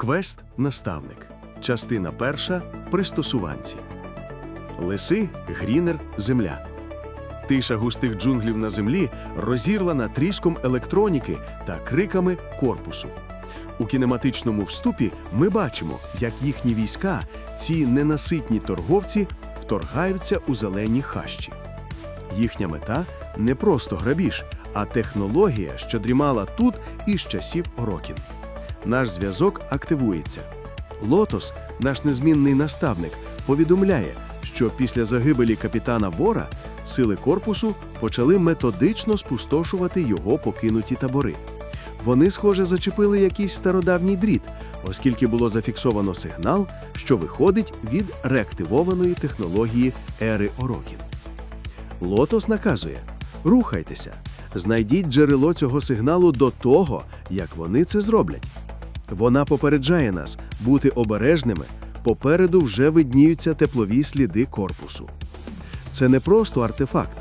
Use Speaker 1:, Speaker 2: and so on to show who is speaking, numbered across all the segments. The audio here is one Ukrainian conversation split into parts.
Speaker 1: Квест наставник. Частина перша пристосуванці. Лиси, грінер, земля. Тиша густих джунглів на землі розірвана тріском електроніки та криками корпусу. У кінематичному вступі ми бачимо, як їхні війська, ці ненаситні торговці, вторгаються у зелені хащі. Їхня мета не просто грабіж, а технологія, що дрімала тут із часів Орокін. Наш зв'язок активується. Лотос, наш незмінний наставник, повідомляє, що після загибелі капітана Вора сили корпусу почали методично спустошувати його покинуті табори. Вони, схоже, зачепили якийсь стародавній дріт, оскільки було зафіксовано сигнал, що виходить від реактивованої технології ери Орокін. Лотос наказує: рухайтеся, знайдіть джерело цього сигналу до того, як вони це зроблять. Вона попереджає нас бути обережними. Попереду вже видніються теплові сліди корпусу. Це не просто артефакт.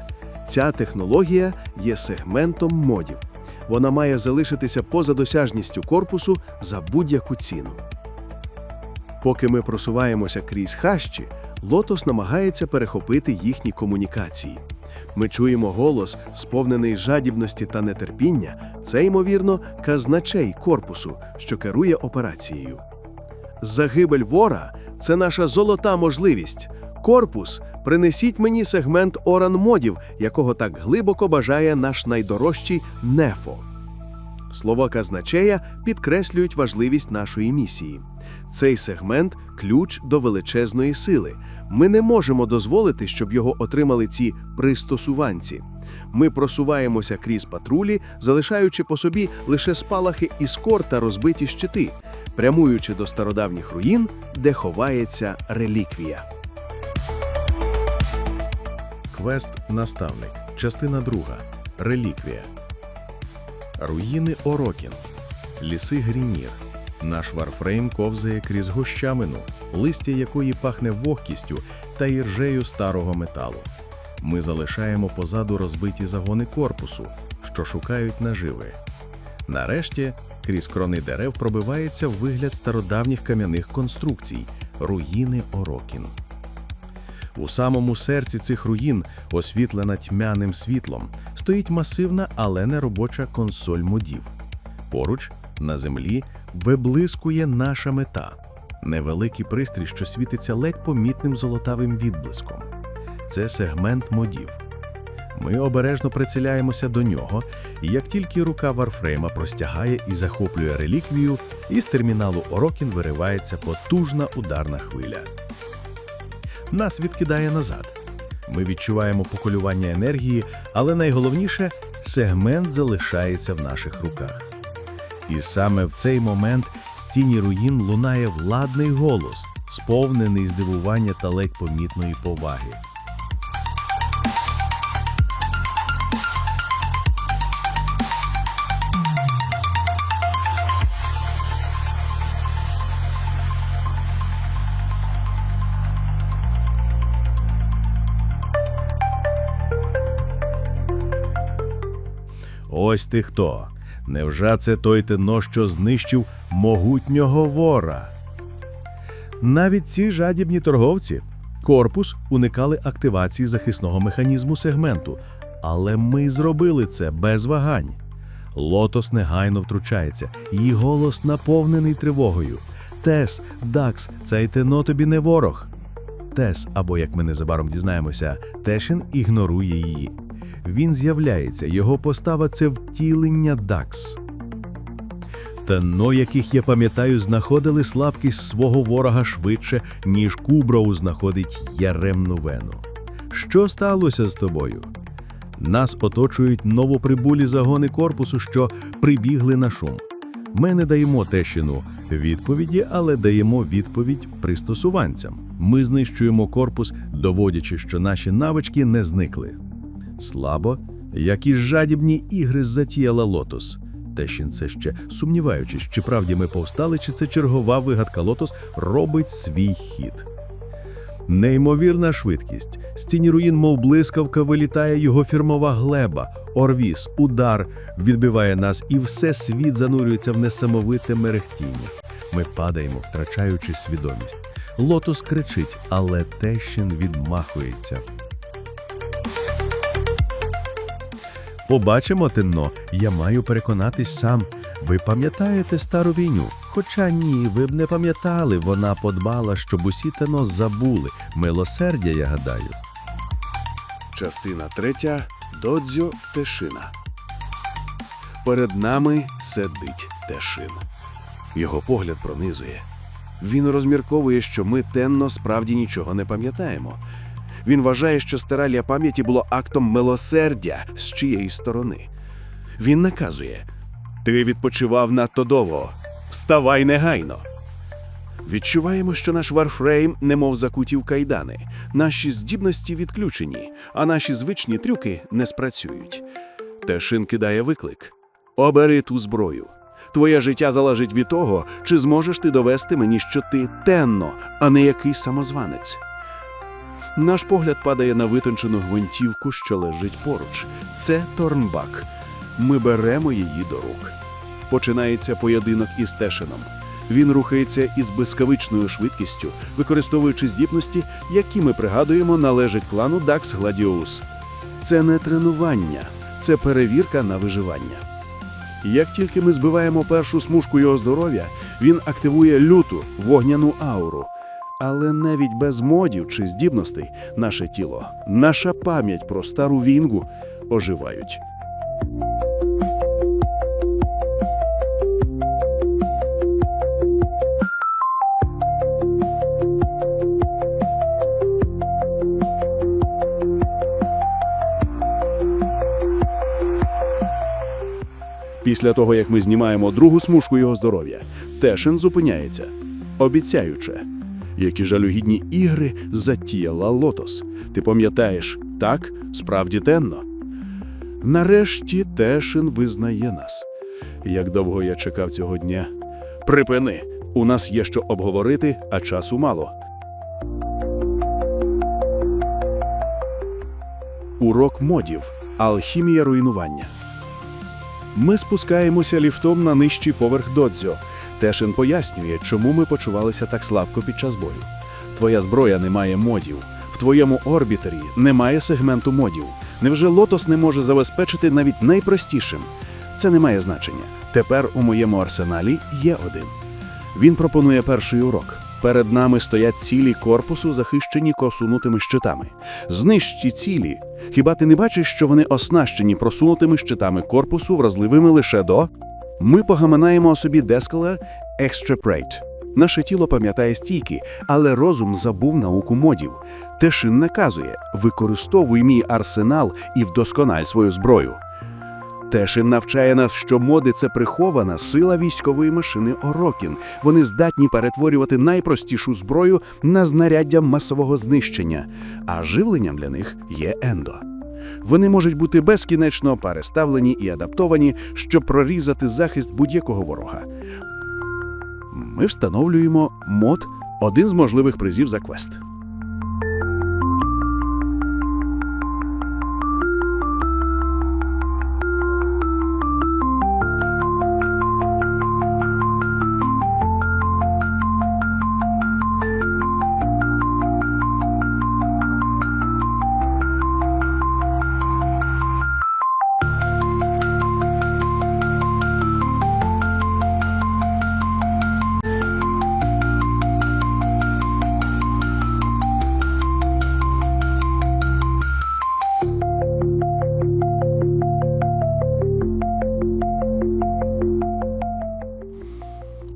Speaker 1: Ця технологія є сегментом модів. Вона має залишитися поза досяжністю корпусу за будь-яку ціну. Поки ми просуваємося крізь хащі, Лотос намагається перехопити їхні комунікації. Ми чуємо голос, сповнений жадібності та нетерпіння. Це, ймовірно, казначей корпусу, що керує операцією. Загибель вора це наша золота можливість. Корпус, принесіть мені сегмент оран модів, якого так глибоко бажає наш найдорожчий Нефо. Слова казначея підкреслюють важливість нашої місії. Цей сегмент ключ до величезної сили. Ми не можемо дозволити, щоб його отримали ці пристосуванці. Ми просуваємося крізь патрулі, залишаючи по собі лише спалахи іскор та розбиті щити, прямуючи до стародавніх руїн, де ховається реліквія.
Speaker 2: Квест Наставник. Частина 2. Реліквія. Руїни Орокін. Ліси Грінір. Наш варфрейм ковзає крізь гущамину, листя якої пахне вогкістю та іржею старого металу. Ми залишаємо позаду розбиті загони корпусу, що шукають наживи. Нарешті, крізь крони дерев пробивається вигляд стародавніх кам'яних конструкцій руїни Орокін. У самому серці цих руїн, освітлена тьмяним світлом, стоїть масивна, але не робоча консоль модів. Поруч, на землі, виблискує наша мета невеликий пристрій, що світиться ледь помітним золотавим відблиском. Це сегмент модів. Ми обережно приціляємося до нього, і як тільки рука Варфрейма простягає і захоплює реліквію, із терміналу Орокін виривається потужна ударна хвиля нас відкидає назад. Ми відчуваємо поколювання енергії, але найголовніше сегмент залишається в наших руках. І саме в цей момент з тіні руїн лунає владний голос, сповнений здивування та ледь помітної поваги. Ось ти хто. Невже це той тено, що знищив могутнього вора? Навіть ці жадібні торговці, корпус уникали активації захисного механізму сегменту, але ми зробили це без вагань. Лотос негайно втручається, її голос наповнений тривогою. Тес, Дакс, цей тено тобі не ворог. Тес, або як ми незабаром дізнаємося, Тешін ігнорує її. Він з'являється, його постава це втілення Дакс. Тено, яких я пам'ятаю, знаходили слабкість свого ворога швидше, ніж Куброу знаходить яремну вену. Що сталося з тобою? Нас оточують новоприбулі загони корпусу, що прибігли на шум. Ми не даємо тещину відповіді, але даємо відповідь пристосуванцям. Ми знищуємо корпус, доводячи, що наші навички не зникли. Слабо, як і жадібні ігри затіяла Лотос. Тещин це ще сумніваючись, чи правді ми повстали, чи це чергова вигадка Лотос робить свій хід. Неймовірна швидкість. З тіні руїн, мов блискавка, вилітає його фірмова глеба, орвіс, удар відбиває нас, і все світ занурюється в несамовите мерехтіння.
Speaker 3: Ми падаємо, втрачаючи свідомість. Лотос кричить, але Тещин відмахується. Побачимо, Тенно, я маю переконатись сам. Ви пам'ятаєте стару війню? Хоча ні, ви б не пам'ятали, вона подбала, щоб усі Тенно забули. Милосердя, я гадаю.
Speaker 2: Частина третя Додзьо Тешина. Перед нами сидить Тешин. Його погляд пронизує. Він розмірковує, що ми тенно справді нічого не пам'ятаємо. Він вважає, що стирання пам'яті було актом милосердя з чиєї сторони. Він наказує: Ти відпочивав надто довго. Вставай негайно. Відчуваємо, що наш варфрейм немов закуті в кайдани. Наші здібності відключені, а наші звичні трюки не спрацюють. Тешин кидає виклик: Обери ту зброю. Твоє життя залежить від того, чи зможеш ти довести мені, що ти тенно, а не якийсь самозванець. Наш погляд падає на витончену гвинтівку, що лежить поруч. Це Торнбак. Ми беремо її до рук. Починається поєдинок із Тешином. Він рухається із блискавичною швидкістю, використовуючи здібності, які ми пригадуємо, належать клану Дакс Гладіус. Це не тренування, це перевірка на виживання. Як тільки ми збиваємо першу смужку його здоров'я, він активує люту вогняну ауру. Але навіть без модів чи здібностей наше тіло, наша пам'ять про стару вінгу оживають. Після того, як ми знімаємо другу смужку його здоров'я, Тешин зупиняється, обіцяючи, які жалюгідні ігри затіяла Лотос. Ти пам'ятаєш, так, справді тенно. Нарешті Тешин визнає нас. Як довго я чекав цього дня. Припини! У нас є що обговорити, а часу мало. Урок модів. Алхімія руйнування. Ми спускаємося ліфтом на нижчий поверх додзьо. Тешин пояснює, чому ми почувалися так слабко під час бою. Твоя зброя не має модів. В твоєму орбітері немає сегменту модів. Невже лотос не може забезпечити навіть найпростішим? Це не має значення. Тепер у моєму арсеналі є один. Він пропонує перший урок. Перед нами стоять цілі корпусу, захищені косунутими щитами. Знищ ці цілі. Хіба ти не бачиш, що вони оснащені просунутими щитами корпусу, вразливими лише до? Ми погаманаємо собі Дескалер Extraprate. Наше тіло пам'ятає стійки, але розум забув науку модів. Тешин наказує: використовуй мій арсенал і вдоскональ свою зброю. Тешин навчає нас, що моди це прихована сила військової машини Орокін. Вони здатні перетворювати найпростішу зброю на знаряддя масового знищення, а живленням для них є ендо. Вони можуть бути безкінечно переставлені і адаптовані, щоб прорізати захист будь-якого ворога. Ми встановлюємо мод один з можливих призів за квест.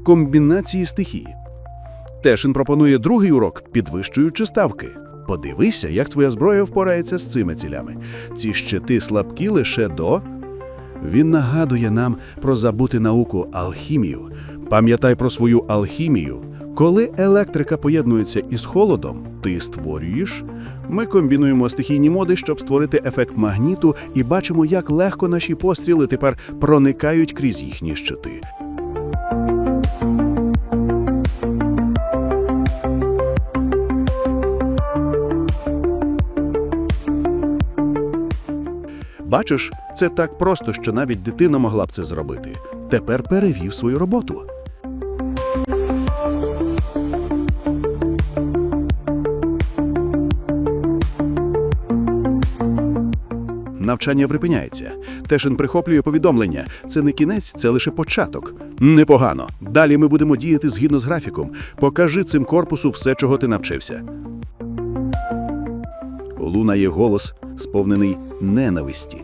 Speaker 2: Комбінації стихії. Тешин пропонує другий урок, підвищуючи ставки. Подивися, як твоя зброя впорається з цими цілями. Ці щити слабкі лише до. Він нагадує нам про забути науку алхімію. Пам'ятай про свою алхімію. Коли електрика поєднується із холодом, ти створюєш. Ми комбінуємо стихійні моди, щоб створити ефект магніту, і бачимо, як легко наші постріли тепер проникають крізь їхні щити. Бачиш, це так просто, що навіть дитина могла б це зробити. Тепер перевів свою роботу.
Speaker 1: Навчання припиняється. Тешин прихоплює повідомлення. Це не кінець, це лише початок. Непогано. Далі ми будемо діяти згідно з графіком. Покажи цим корпусу все, чого ти навчився. Лунає голос, сповнений ненависті.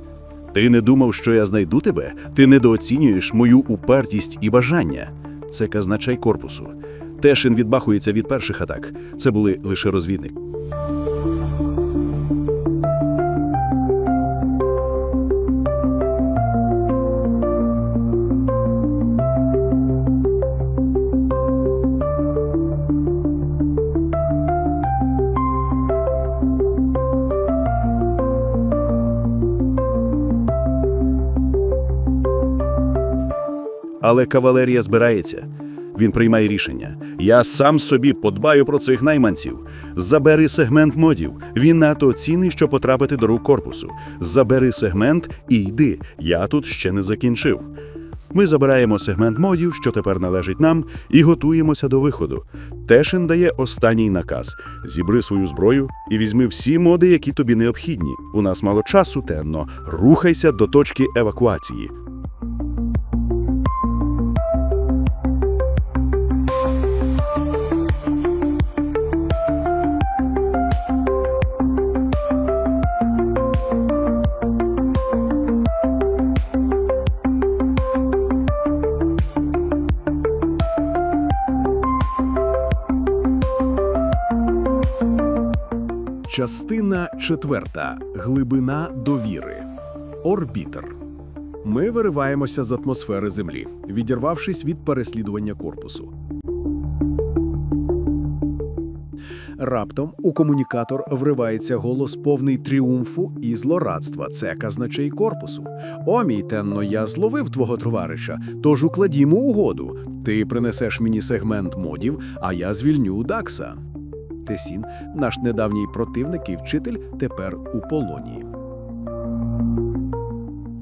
Speaker 1: Ти не думав, що я знайду тебе? Ти недооцінюєш мою упертість і бажання. Це казначей корпусу. Тешин відбахується від перших атак. Це були лише розвідники. Але кавалерія збирається. Він приймає рішення. Я сам собі подбаю про цих найманців. Забери сегмент модів. Він надто цінний, щоб потрапити до рук корпусу. Забери сегмент і йди. Я тут ще не закінчив. Ми забираємо сегмент модів, що тепер належить нам, і готуємося до виходу. Тешин дає останній наказ: зібри свою зброю і візьми всі моди, які тобі необхідні. У нас мало часу, тенно. Рухайся до точки евакуації.
Speaker 2: Частина четверта. Глибина довіри. Орбітер. Ми вириваємося з атмосфери Землі, відірвавшись від переслідування корпусу. Раптом у комунікатор вривається голос повний тріумфу і злорадства. Це казначей корпусу. О, мій тенно, я зловив твого товариша, тож укладімо угоду. Ти принесеш мені сегмент модів, а я звільню Дакса. Тесін, наш недавній противник і вчитель, тепер у полоні.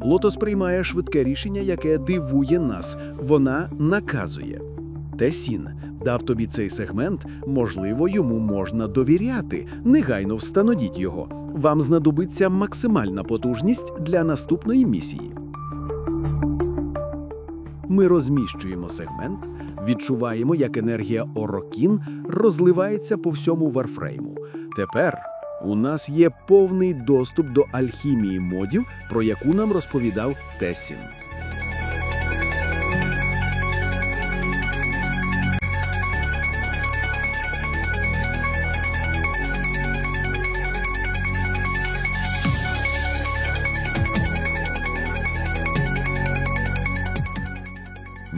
Speaker 2: Лотос приймає швидке рішення, яке дивує нас. Вона наказує. Тесін дав тобі цей сегмент, можливо, йому можна довіряти. Негайно встановіть його. Вам знадобиться максимальна потужність для наступної місії. Ми розміщуємо сегмент, відчуваємо, як енергія Орокін розливається по всьому варфрейму. Тепер у нас є повний доступ до альхімії модів, про яку нам розповідав Тесін.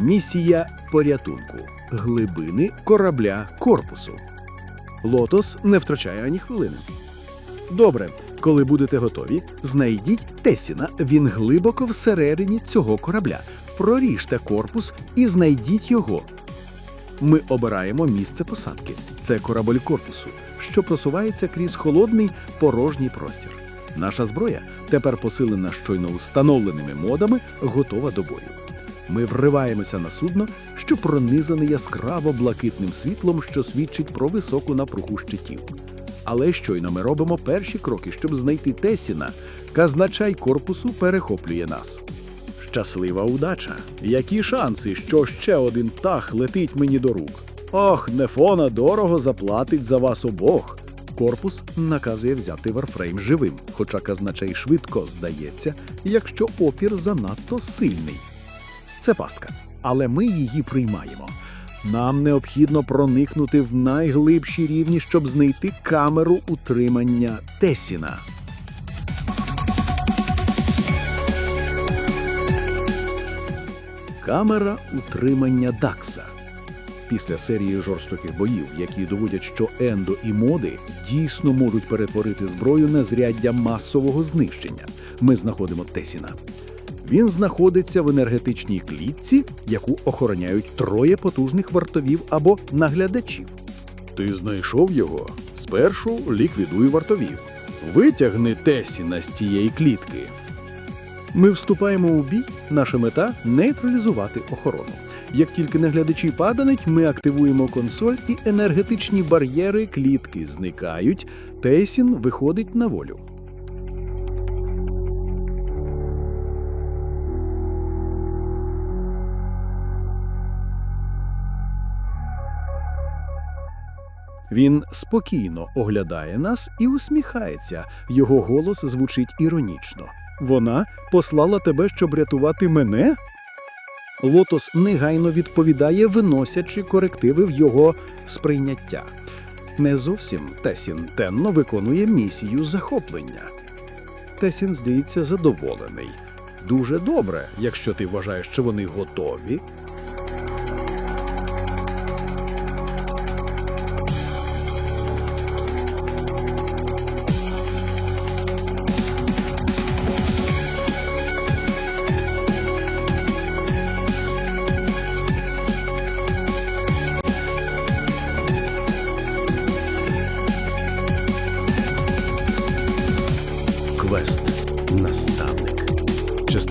Speaker 2: Місія порятунку глибини корабля корпусу. Лотос не втрачає ані хвилини. Добре, коли будете готові, знайдіть Тесіна. Він глибоко всередині цього корабля. Проріжте корпус і знайдіть його. Ми обираємо місце посадки. Це корабель корпусу, що просувається крізь холодний порожній простір. Наша зброя, тепер посилена щойно встановленими модами, готова до бою. Ми вриваємося на судно, що пронизане яскраво блакитним світлом, що свідчить про високу напругу щитів. Але щойно ми робимо перші кроки, щоб знайти Тесіна, казначай корпусу перехоплює нас. Щаслива удача! Які шанси, що ще один птах летить мені до рук? Ох, Нефона дорого заплатить за вас обох. Корпус наказує взяти Варфрейм живим, хоча казначей швидко здається, якщо опір занадто сильний. Це пастка, але ми її приймаємо. Нам необхідно проникнути в найглибші рівні, щоб знайти камеру утримання Тесіна. Камера утримання Дакса. Після серії жорстоких боїв, які доводять, що Ендо і моди дійсно можуть перетворити зброю на знаряддя масового знищення, ми знаходимо Тесіна. Він знаходиться в енергетичній клітці, яку охороняють троє потужних вартовів або наглядачів. Ти знайшов його? Спершу ліквідуй вартовів. Витягни Тесіна з цієї клітки. Ми вступаємо у бій. Наша мета нейтралізувати охорону. Як тільки наглядачі падають, ми активуємо консоль і енергетичні бар'єри клітки зникають. Тесін виходить на волю.
Speaker 4: Він спокійно оглядає нас і усміхається. Його голос звучить іронічно. Вона послала тебе, щоб рятувати мене? Лотос негайно відповідає, виносячи корективи в його сприйняття. Не зовсім Тесін Тенно виконує місію захоплення. Тесін здається задоволений. Дуже добре, якщо ти вважаєш, що вони готові.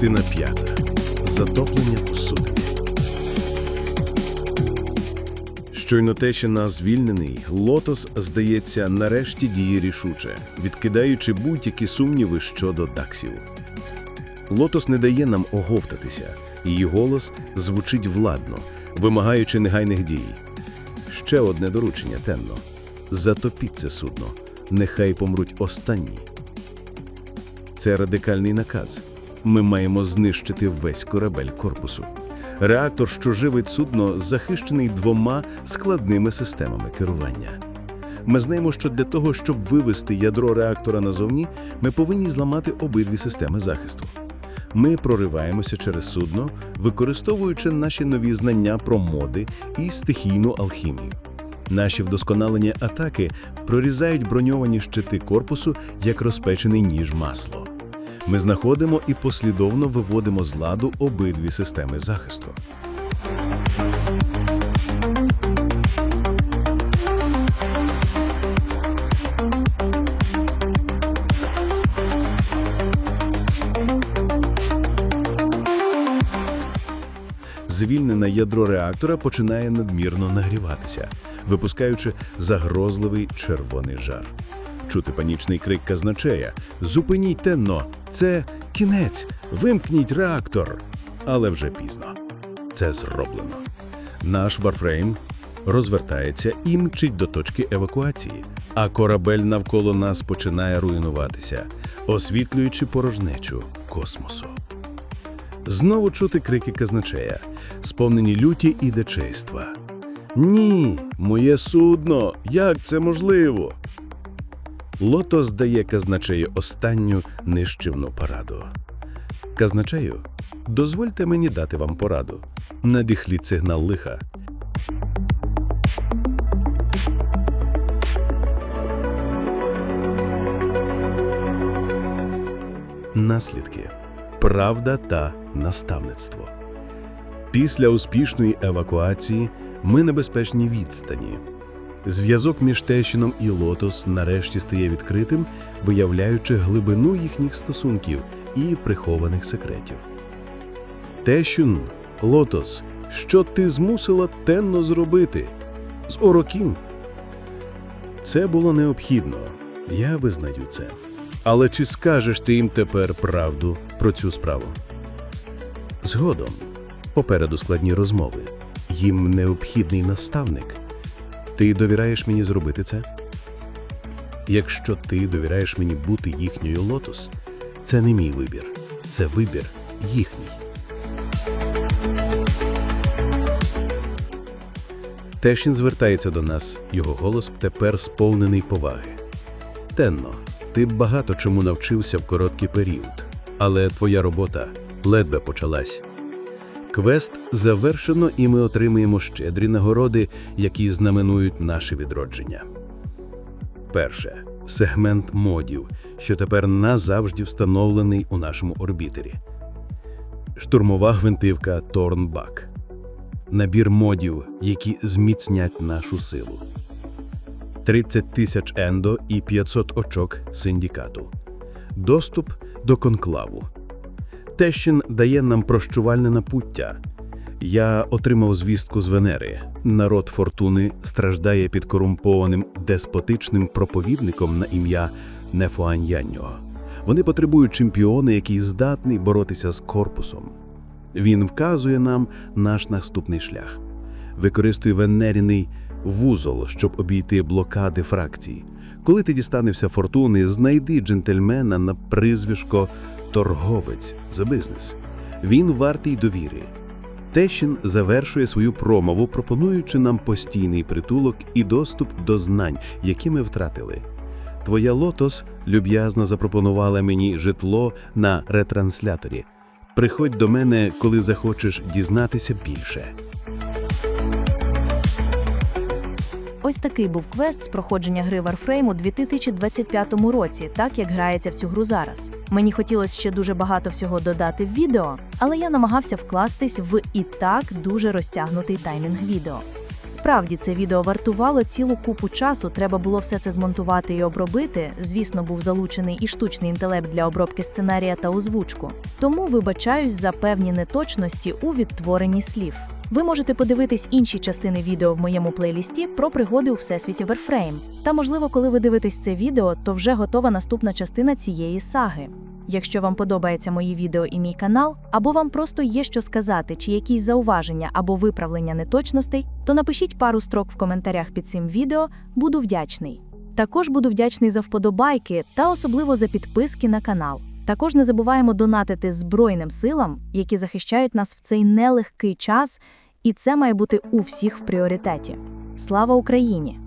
Speaker 2: Частина п'ята. Затоплення посудини. Щойно Тещина звільнений, Лотос, здається, нарешті діє рішуче, відкидаючи будь-які сумніви щодо даксів. Лотос не дає нам оговтатися, її голос звучить владно, вимагаючи негайних дій. Ще одне доручення, Тенно. Затопіть це судно, нехай помруть останні. Це радикальний наказ. Ми маємо знищити весь корабель корпусу. Реактор, що живить судно, захищений двома складними системами керування. Ми знаємо, що для того, щоб вивести ядро реактора назовні, ми повинні зламати обидві системи захисту. Ми прориваємося через судно, використовуючи наші нові знання про моди і стихійну алхімію. Наші вдосконалені атаки прорізають броньовані щити корпусу як розпечений ніж масло. Ми знаходимо і послідовно виводимо з ладу обидві системи захисту. Звільнене ядро реактора починає надмірно нагріватися, випускаючи загрозливий червоний жар. Чути панічний крик казначея: Зупиніть тенно! Це кінець! Вимкніть реактор! Але вже пізно. Це зроблено. Наш Варфрейм розвертається і мчить до точки евакуації, а корабель навколо нас починає руйнуватися, освітлюючи порожнечу космосу. Знову чути крики казначея, сповнені люті і дечейства. Ні, моє судно, як це можливо? Лото здає казначею останню нищівну пораду. Казначею, дозвольте мені дати вам пораду. Надіхліть сигнал лиха. Наслідки правда та наставництво. Після успішної евакуації ми на безпечній відстані. Зв'язок між Тещином і Лотос нарешті стає відкритим, виявляючи глибину їхніх стосунків і прихованих секретів. Тещун, Лотос, що ти змусила тенно зробити? З Орокін? Це було необхідно. Я визнаю це. Але чи скажеш ти їм тепер правду про цю справу? Згодом, попереду складні розмови. Їм необхідний наставник. Ти довіряєш мені зробити це? Якщо ти довіряєш мені бути їхньою лотос, це не мій вибір, це вибір їхній. Тешін звертається до нас, його голос тепер сповнений поваги. Тенно, ти багато чому навчився в короткий період, але твоя робота ледве почалась. Квест завершено, і ми отримуємо щедрі нагороди, які знаменують наше відродження. Перше сегмент модів, що тепер назавжди встановлений у нашому орбітері. Штурмова гвинтивка Торнбак. Набір модів, які зміцнять нашу силу. 30 тисяч ендо і 500 очок синдикату. Доступ до конклаву. Тещин дає нам прощувальне напуття. Я отримав звістку з Венери. Народ фортуни страждає під корумпованим деспотичним проповідником на ім'я Нефуаньяньо. Вони потребують чемпіона, який здатний боротися з корпусом. Він вказує нам наш наступний шлях. Використуй венеріний вузол, щоб обійти блокади фракцій. Коли ти дістанешся фортуни, знайди джентльмена на прізвисько торговець за бізнес. Він вартий довіри. Тещин завершує свою промову, пропонуючи нам постійний притулок і доступ до знань, які ми втратили. Твоя лотос люб'язно запропонувала мені житло на ретрансляторі. Приходь до мене, коли захочеш дізнатися більше.
Speaker 5: Ось такий був квест з проходження гри Warframe у 2025 році, так як грається в цю гру зараз. Мені хотілося ще дуже багато всього додати в відео, але я намагався вкластись в і так дуже розтягнутий таймінг відео. Справді, це відео вартувало цілу купу часу, треба було все це змонтувати і обробити. Звісно, був залучений і штучний інтелект для обробки сценарія та озвучку. Тому вибачаюсь за певні неточності у відтворенні слів. Ви можете подивитись інші частини відео в моєму плейлісті про пригоди у всесвіті Warframe. Та, можливо, коли ви дивитесь це відео, то вже готова наступна частина цієї саги. Якщо вам подобається мої відео і мій канал, або вам просто є що сказати, чи якісь зауваження або виправлення неточностей, то напишіть пару строк в коментарях під цим відео, буду вдячний. Також буду вдячний за вподобайки та особливо за підписки на канал. Також не забуваємо донатити Збройним силам, які захищають нас в цей нелегкий час, і це має бути у всіх в пріоритеті. Слава Україні!